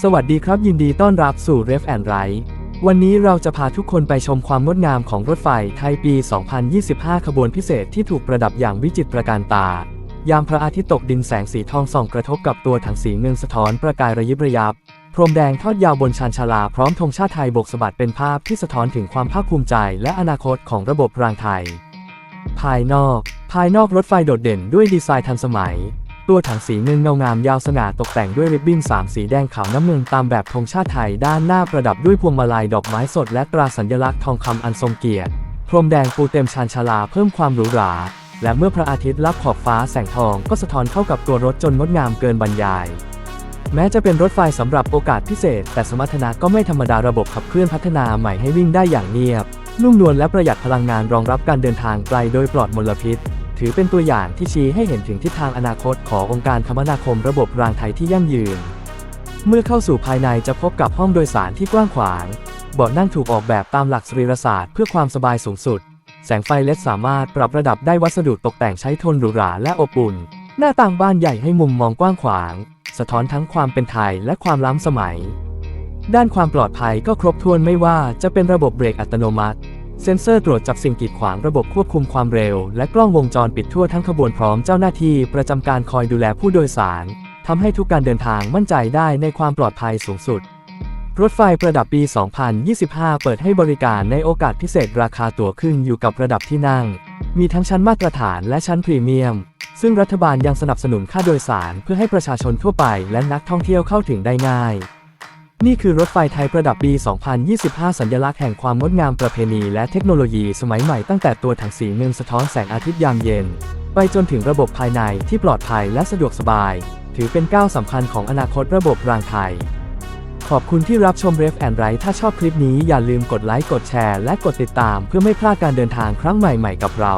สวัสดีครับยินดีต้อนรับสู่ Ref and Right วันนี้เราจะพาทุกคนไปชมความงดงามของรถไฟไทยปี 2025 ขบวนพิเศษที่ถูกประดับอย่างวิจิตรประการตา ยามพระอาทิตย์ตกดินแสงสีทองส่องกระทบกับตัวถังสีเงินสะท้อนประกายระยิบระยับ พรมแดงทอดยาวบนชานชาลาพร้อมธงชาติไทยโบกสะบัดเป็นภาพที่สะท้อนถึงความภาคภูมิใจและอนาคตของระบบรางไทย ภายนอก ภายนอกรถไฟโดดเด่นด้วยดีไซน์ทันสมัย ตัวถังสีเงินเงางามยาวสง่าตกแต่งด้วยริบบิ้นสามสีแดงขาวน้ำเงินตามแบบธงชาติไทยด้านหน้าประดับด้วยพวงมาลัยดอกไม้สดและตราสัญลักษณ์ทองคำอันทรงเกียรติ พรมแดงปูเต็มชานชาลาเพิ่มความหรูหราและเมื่อพระอาทิตย์ลับขอบฟ้าแสงทองก็สะท้อนเข้ากับตัวรถจนงดงามเกินบรรยาย แม้จะเป็นรถไฟสำหรับโอกาสพิเศษ แต่สมรรถนะก็ไม่ธรรมดาระบบขับเคลื่อนพัฒนาใหม่ให้วิ่งได้อย่างเงียบนุ่มนวลและประหยัดพลังงานรองรับการเดินทางไกลโดยปลอดมลพิษ ถือเป็นตัวอย่างที่ชี้ให้เห็นถึงทิศทางอนาคตขององค์การคมนาคมระบบรางไทยที่ยั่งยืน เมื่อเข้าสู่ภายในจะพบกับห้องโดยสารที่กว้างขวาง เบาะนั่งถูกออกแบบตามหลักสรีรศาสตร์เพื่อความสบายสูงสุด แสงไฟเลดสามารถปรับระดับได้วัสดุตกแต่งใช้ทนหรูหราและอบอุ่น หน้าต่างบ้านใหญ่ให้มุมมองกว้างขวาง สะท้อนทั้งความเป็นไทยและความล้ำสมัย ด้านความปลอดภัยก็ครบถ้วนไม่ว่าจะเป็นระบบเบรกอัตโนมัติ เซ็นเซอร์ตรวจจับสิ่งกีดขวางระบบควบคุมความเร็ว และกล้องวงจรปิดทั่วทั้งขบวนพร้อมเจ้าหน้าที่ประจำการคอยดูแลผู้โดยสารทำให้ทุกการเดินทางมั่นใจได้ในความปลอดภัยสูงสุด รถไฟประดับปี 2025 เปิดให้บริการในโอกาสพิเศษราคาตั๋วขึ้นอยู่กับระดับที่นั่ง มีทั้งชั้นมาตรฐานและชั้นพรีเมียม ซึ่งรัฐบาลยังสนับสนุนค่าโดยสารเพื่อให้ประชาชนทั่วไปและนักท่องเที่ยวเข้าถึงได้ง่าย นี่คือรถไฟไทยประดับปี 2025 สัญลักษณ์แห่งความงดงามประเพณีและเทคโนโลยีสมัยใหม่ตั้งแต่ตัวถังสีเงินสะท้อนแสงอาทิตย์ยามเย็น ไปจนถึงระบบภายในที่ปลอดภัยและสะดวกสบาย ถือเป็นก้าวสำคัญของอนาคตระบบรางไทย ขอบคุณที่รับชม Ref and Right ถ้าชอบคลิปนี้อย่าลืมกดไลค์กดแชร์และกดติดตามเพื่อไม่พลาดการเดินทางครั้งใหม่ๆกับเรา